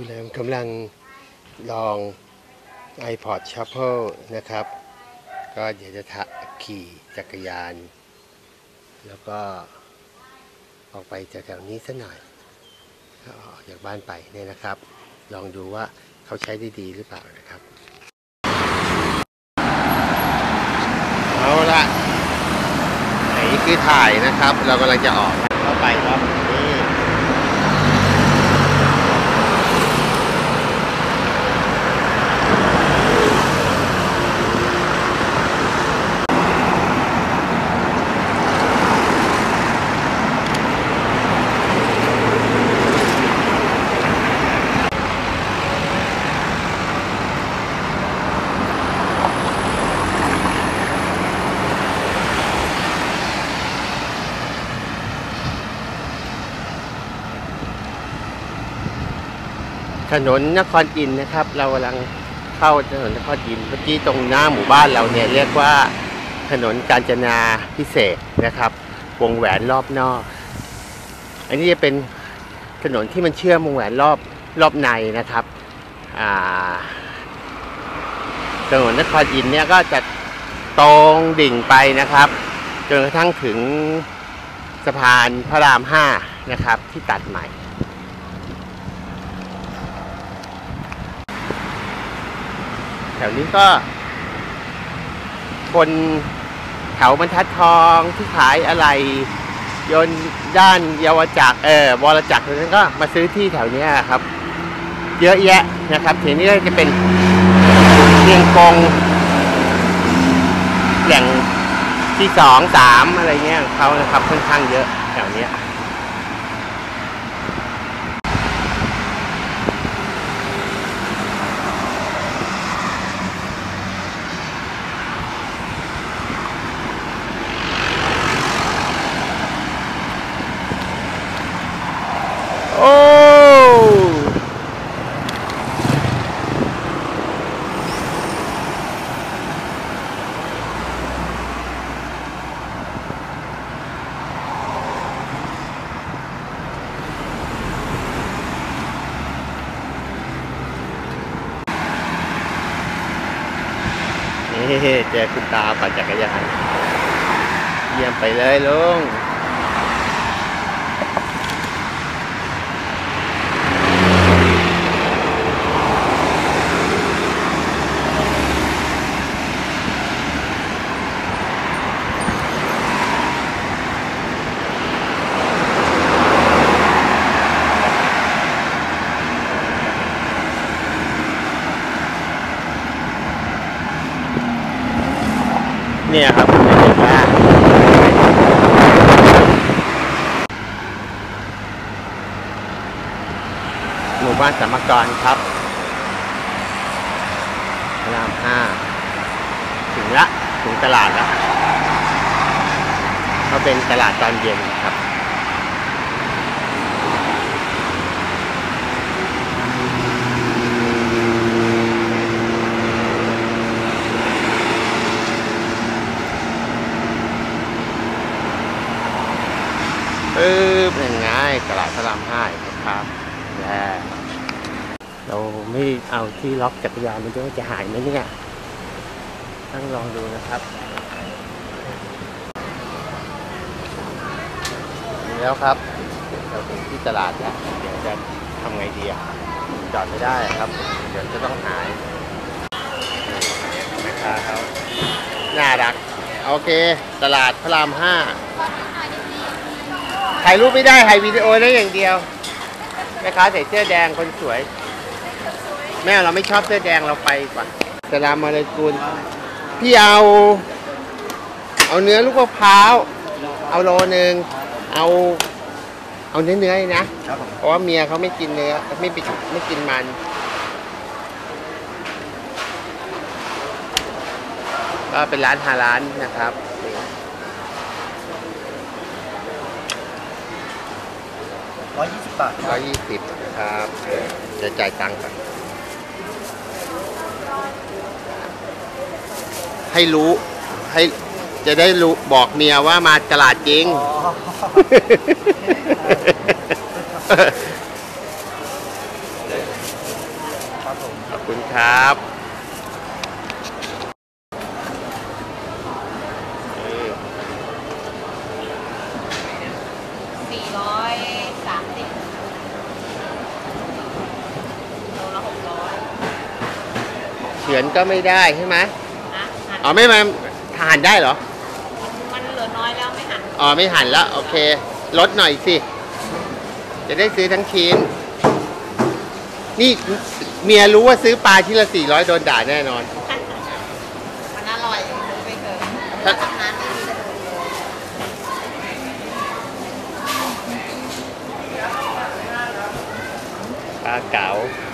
คุณแรมกำลังลอง iPod Shuffle นะครับ ก็เดี๋ยวจะขี่จักรยาน แล้วก็ออกไปจากแถวนี้สักหน่อยก็ออกจากบ้านไปเนี่ยนะครับ ลองดูว่าเขาใช้ได้ดีหรือเปล่านะครับ เอาละไหนคือถ่ายนะครับ เรากำลังจะออกเข้าไปครับนี่ ถนนนครอินนะครับ เรากำลังเข้าถนนนครอินเมื่อกี้ตรงหน้าหมู่บ้านเราเนี่ยเรียกว่าถนนกาญจนาพิเศษนะครับ วงแหวนรอบนอก อันนี้จะเป็นถนนที่มันเชื่อมวงแหวนรอบรอบในนะครับถนนนครอินเนี่ยก็จะตรงดิ่งไปนะครับจนกระทั่งถึงสะพานพระรามห้านะครับ ที่ตัดใหม่ แถวนี้ก็ คนแถวบรรทัดทองที่ขายอะไรยนด้านเยาวจักรเออวรจักรตรนั้นก็มาซื้อที่แถวนี้ครับ เยอะแยะนะครับทีนี้ก็จะเป็นเชียงกงแหล่งที่สองสามอะไรเงี้ยของเขานะครับค่อนข้างเยอะแถวเนี้ย โอ้ นี่ เจอคุณตาปั่นจักรยาน เยี่ยมไปเลยลุง เนี่ยครับเห็นว่าหมู่บ้านสามกรครับพระรามห้าถึงละ ถึงตลาดแล้วก็เป็นตลาดตอนเย็น ปึ๊บเป็นไงตลาดพระรามห้านะครับแล้วเราไม่เอาที่ล็อกจักรยานมันจะจะหายไหมเนี่ยต้องลองดูนะครับนี่แล้วครับ เราถึงที่ตลาดแล้วเดี๋ยวจะทำไงดีอะจอดไม่ได้ครับ เดี๋ยวจะต้องหายแม่ค้าเขาน่ารัก โอเค ตลาดพระรามห้า ถ่ายรูปไม่ได้ถ่ายวิดีโอได้อย่างเดียวแม่ค้าใส่เสื้อแดงคนสวย แม่เราไม่ชอบเสื้อแดงเราไปกว่าสลามมาเลยกุลพี่เอา เอาเนื้อลูกมะพร้าว เอาโลนึงเอา เอาเนื้อเนื้อๆนะเพราะว่าเมียเขาไม่กินเนื้อไม่ปิไม่กินมันก็เป็นร้านฮาร้านนะครับ นี่ร้อยยี่สิบบาทร้อยยี่สิบครับจะจ่ายตังค์ก่อนให้รู้ ให้จะได้รู้บอกเมียว่ามาตลาดจริง อ๋อครับผม ขอบคุณครับเออ สี่ร้อยสามสิบโลละหกร้อย เฉือนก็ไม่ได้ใช่ไหมนะหั่นอ๋อไม่มาทานได้เหรอ มันเหลือน้อยแล้วไม่หั่นอ๋อไม่หั่นแล้วโอเค ลดหน่อยสิ จะได้ซื้อทั้งชิ้น นี่เมียรู้ว่าซื้อปลาชิ้นละสี่ร้อยโดนด่าแน่นอน มันอร่อยรู้ไปเถอะถ้าทำงานไม่มีเลยปลาเก๋าเรา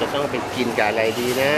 จะต้องไปกินกับอะไรดีนะ